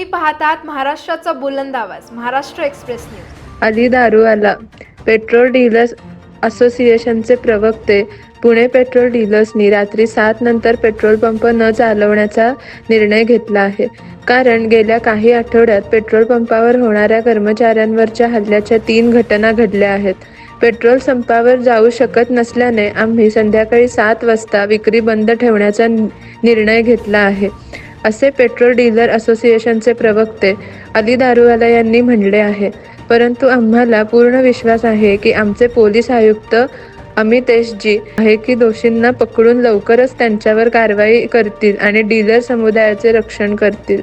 तुम्ही पाहतात महाराष्ट्राचा बुलंद आवाज महाराष्ट्र एक्सप्रेस न्यूज. अली आला. पेट्रोल डीलर्स असोसिएशनचे प्रवक्ते पुणे पेट्रोल डीलर्सनी रात्री सात नंतर पेट्रोल पंप न चालवण्याचा निर्णय घेतला आहे. कारण गेल्या काही आठवड्यात पेट्रोल पंपावर होणाऱ्या कर्मचाऱ्यांवरच्या हल्ल्याच्या तीन घटना घडल्या आहेत. पेट्रोल संपावर जाऊ शकत नसल्याने आम्ही संध्याकाळी सात वाजता विक्री बंद ठेवण्याचा निर्णय घेतला आहे. असे पेट्रोल डीलर असोसिएशनचे प्रवक्ते अली दारुवाला यांनी म्हणले आहे. परंतु आम्हाला पूर्ण विश्वास आहे की आमचे पोलीस आयुक्त अमितेशजी आहे की दोषींना पकडून लवकरच त्यांच्यावर कारवाई करतील आणि डीलर समुदायाचे रक्षण करतील.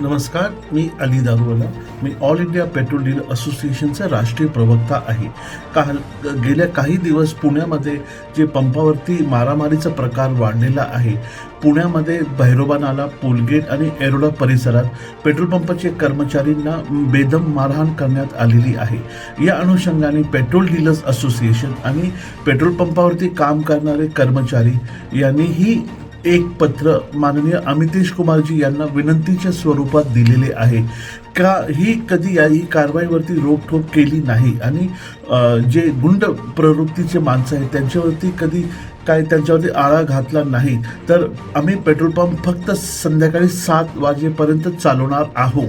नमस्कार मी अली दारुवाला. मी ऑल इंडिया पेट्रोल डील असोसिएशनचा राष्ट्रीय प्रवक्ता आहे. काल गेल्या काही दिवस पुण्यामध्ये जे पंपावरती मारामारीचा प्रकार वाढलेला आहे पुण्यामध्ये भैरोबा नाला पोलगेट आणि एरोडा परिसरात पेट्रोल पंपाचे कर्मचारींना बेदम मारहाण करण्यात आलेली आहे. या अनुषंगाने पेट्रोल डीलर्स असोसिएशन आणि पेट्रोल पंपावरती काम करणारे कर्मचारी यांनीही एक पत्र माननीय अमितेश कुमारजी यांना विनंतीच्या स्वरूपात दिलेले आहे. का ही कधी या ही कारवाईवरती रोकठोक केली नाही? आणि जे गुंड प्रवृत्तीचे माणसं आहेत त्यांच्यावरती कधी काय त्यांच्यावरती आळा घातला नाही? तर आम्ही पेट्रोल पंप फक्त संध्याकाळी सात वाजेपर्यंत चालवणार आहोत.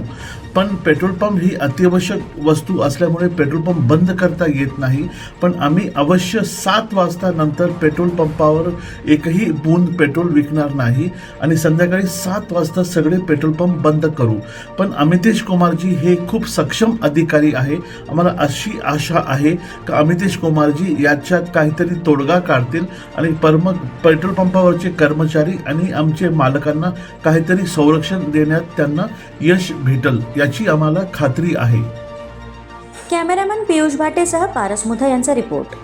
पण पेट्रोल पंप ही अत्यावश्यक वस्तू असल्यामुळे पेट्रोल पंप बंद करता येत नाही. पण आम्ही अवश्य सात वाजता नंतर पेट्रोल पंपावर एकही बूंद पेट्रोल विकणार नाही आणि संध्याकाळी सात वाजता सगळे पेट्रोल पंप बंद करू. पण अमितेश कुमारजी हे खूप सक्षम अधिकारी आहे. आम्हाला अशी आशा आहे का अमितेश कुमारजी याच्यात काहीतरी तोडगा काढतील आणि परम पेट्रोल पंपावरचे कर्मचारी आणि आमचे मालकांना काहीतरी संरक्षण देण्यात त्यांना यश भेटल. याची आम्हाला खात्री आहे. कॅमेरामन पियुष भाटेसह पारस मुथा यांचा रिपोर्ट.